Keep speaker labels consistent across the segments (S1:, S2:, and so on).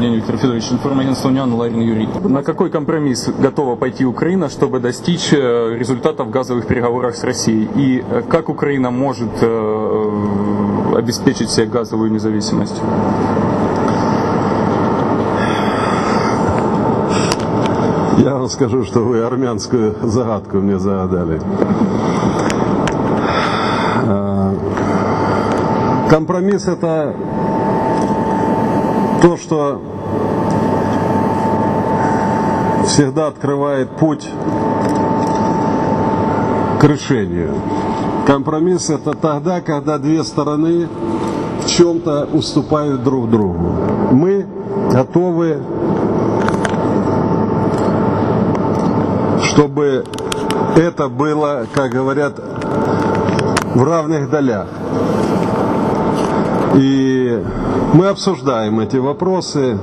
S1: день, Виктор Федорович. Информагентство «Униан», Ларин Юрий. На какой компромисс готова пойти Украина, чтобы достичь э, результата в газовых переговорах с Россией? И э, как Украина может э, обеспечить себе газовую независимость?
S2: Я вам скажу, что вы армянскую загадку мне загадали. Компромисс это то, что всегда открывает путь к решению. Компромисс это тогда, когда две стороны в чем-то уступают друг другу. Мы готовы чтобы это было, как говорят, в равных долях. И мы обсуждаем эти вопросы.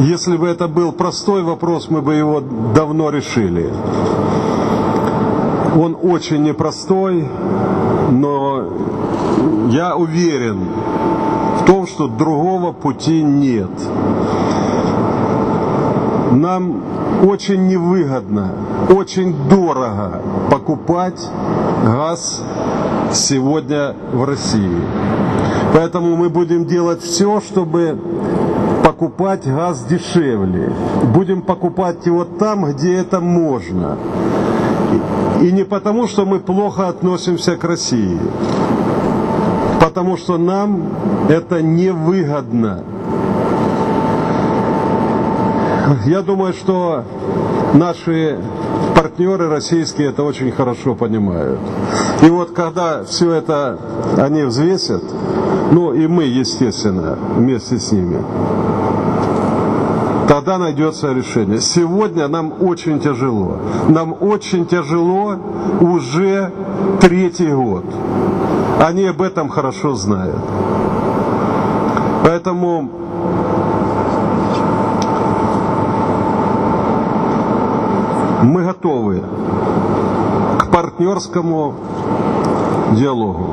S2: Если бы это был простой вопрос, мы бы его давно решили. Он очень непростой, но я уверен в том, что другого пути нет. Нам очень невыгодно, очень дорого покупать газ сегодня в России. Поэтому мы будем делать все, чтобы покупать газ дешевле. Будем покупать его там, где это можно. И не потому, что мы плохо относимся к России, потому что нам это невыгодно. Я думаю, что наши партнеры российские это очень хорошо понимают. И вот когда все это они взвесят, ну и мы, естественно, вместе с ними, тогда найдется решение. Сегодня нам очень тяжело. Нам очень тяжело уже третий год. Они об этом хорошо знают. Поэтому мы готовы к партнерскому диалогу.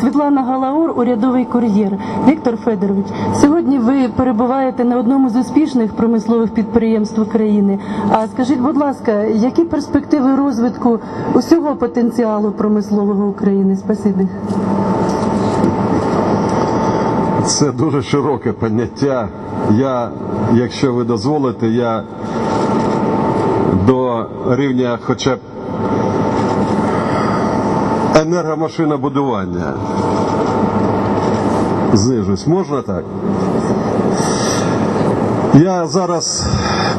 S3: Світлана Галаур, урядовий кур'єр. Віктор Федорович, сьогодні ви перебуваєте на одному з успішних промислових підприємств України. А скажіть, будь ласка, які перспективи розвитку усього потенціалу промислового України? Спасибі.
S2: Це дуже широке поняття. Я, якщо ви дозволите, я до рівня хоча б енергомашинобудування знижусь. Можна так? Я зараз,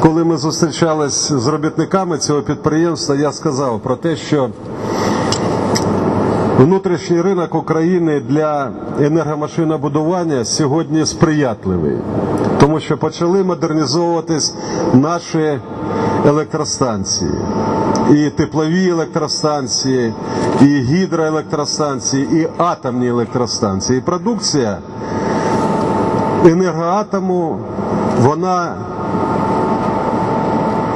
S2: коли ми зустрічались з робітниками цього підприємства, я сказав про те, що Внутрішній ринок України для енергомашинобудування сьогодні сприятливий, тому що почали модернізовуватись наші електростанції. І теплові електростанції, і гідроелектростанції, і атомні електростанції. І продукція енергоатому, вона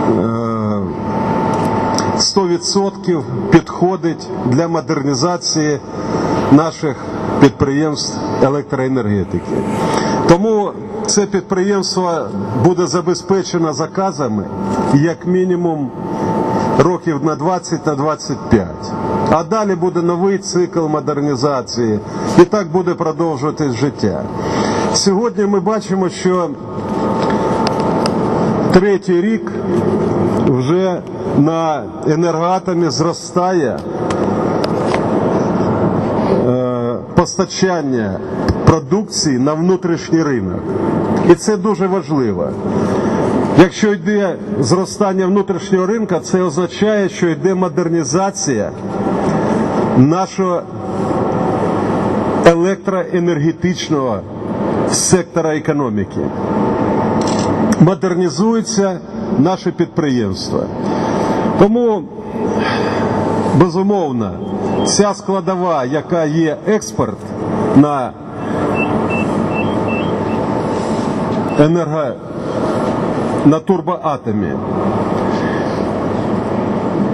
S2: е, 100% підходить для модернізації наших підприємств електроенергетики. Тому це підприємство буде забезпечено заказами як мінімум років на 20 на 25. А далі буде новий цикл модернізації, і так буде продовжуватись життя. Сьогодні ми бачимо, що третій рік вже на енергоатомі зростає е, постачання продукції на внутрішній ринок. І це дуже важливо. Якщо йде зростання внутрішнього ринку, це означає, що йде модернізація нашого електроенергетичного сектора економіки модернізуються наші підприємства. Тому, безумовно, ця складова, яка є експорт на енерго на турбоатомі,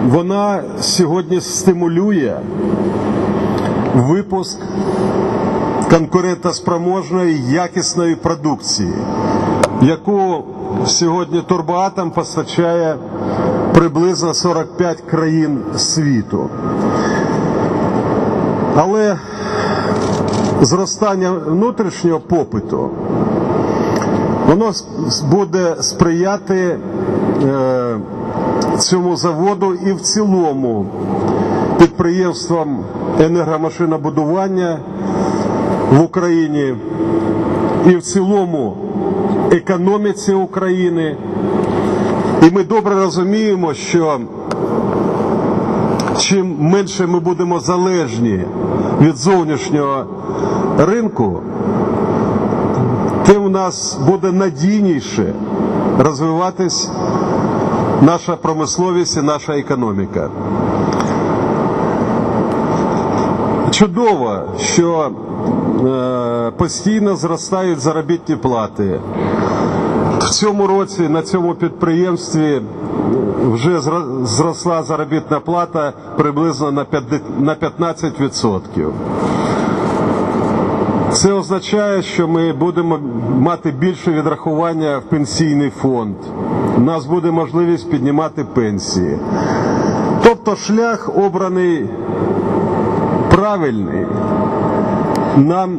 S2: вона сьогодні стимулює випуск конкурентоспроможної якісної продукції, яку сьогодні Турбоатом постачає приблизно 45 країн світу. Але зростання внутрішнього попиту воно буде сприяти е, цьому заводу і в цілому підприємствам енергомашинобудування в Україні і в цілому економіці України. І ми добре розуміємо, що чим менше ми будемо залежні від зовнішнього ринку, тим у нас буде надійніше розвиватись наша промисловість і наша економіка. Чудово, що е, постійно зростають заробітні плати. В цьому році на цьому підприємстві вже зросла заробітна плата приблизно на 15%. Це означає, що ми будемо мати більше відрахування в пенсійний фонд. У нас буде можливість піднімати пенсії. Тобто шлях обраний правильний. Нам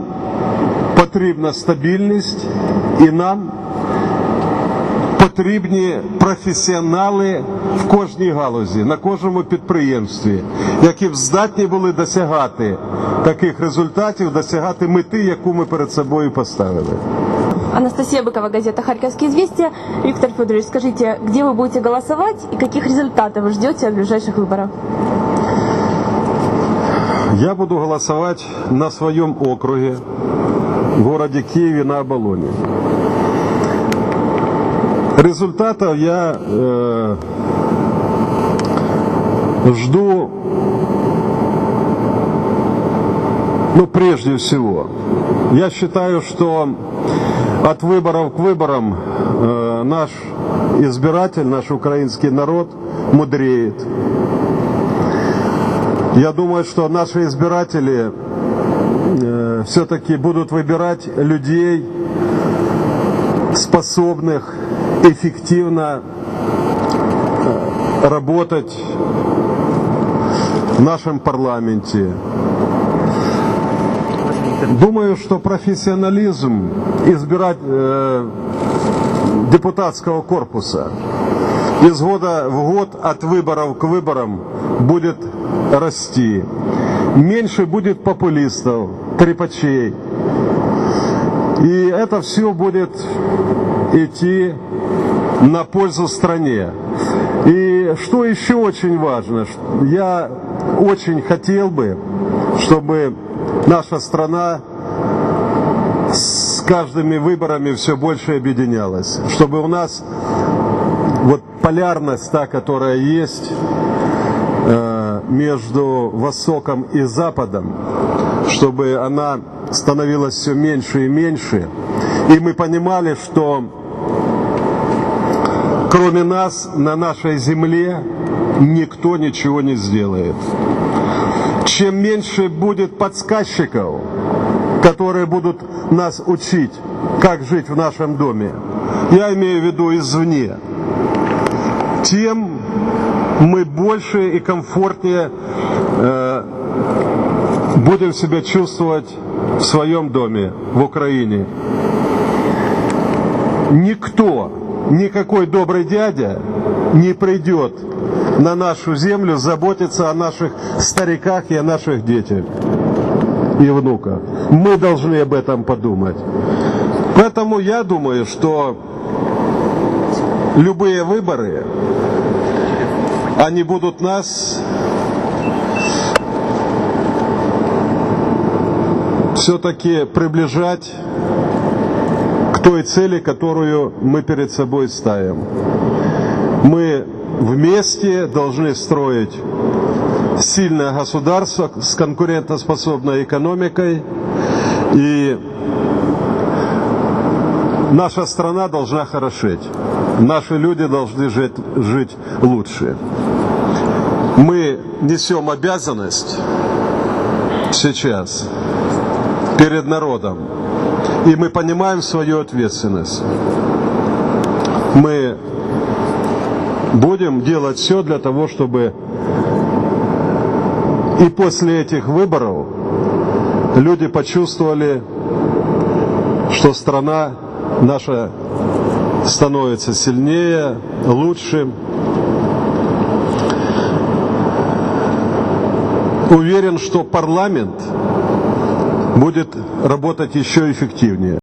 S2: потрібна стабільність і нам потрібні професіонали в кожній галузі, на кожному підприємстві, які б здатні були досягати таких результатів, досягати мети, яку ми перед собою поставили.
S4: Анастасия Быкова, газета «Харьковские известия». Виктор Федорович, скажите, где вы будете голосовать и каких результатов вы ждете от ближайших выборов?
S2: Я буду голосовать на своем округе, в городе Киеве на Оболоне. Результатов я э, жду, ну, прежде всего, я считаю, что от выборов к выборам э, наш избиратель, наш украинский народ мудреет. Я думаю, что наши избиратели э, все-таки будут выбирать людей, способных эффективно э, работать в нашем парламенте. Думаю, что профессионализм избирать э, депутатского корпуса из года в год от выборов к выборам будет расти. Меньше будет популистов, трепачей. И это все будет идти на пользу стране. И что еще очень важно, я очень хотел бы, чтобы наша страна с каждыми выборами все больше объединялась, чтобы у нас вот полярность та, которая есть э, между Востоком и Западом, чтобы она становилась все меньше и меньше, и мы понимали, что кроме нас на нашей земле никто ничего не сделает. Чем меньше будет подсказчиков, которые будут нас учить, как жить в нашем доме, я имею в виду извне, тем мы больше и комфортнее э, будем себя чувствовать в своем доме, в Украине. Никто, никакой добрый дядя не придет на нашу землю заботиться о наших стариках и о наших детях и внуках. Мы должны об этом подумать. Поэтому я думаю, что любые выборы, они будут нас все-таки приближать той цели, которую мы перед собой ставим. Мы вместе должны строить сильное государство с конкурентоспособной экономикой и наша страна должна хорошеть. Наши люди должны жить, жить лучше. Мы несем обязанность сейчас перед народом. И мы понимаем свою ответственность. Мы будем делать все для того, чтобы и после этих выборов люди почувствовали, что страна наша становится сильнее, лучше. Уверен, что парламент будет работать еще эффективнее.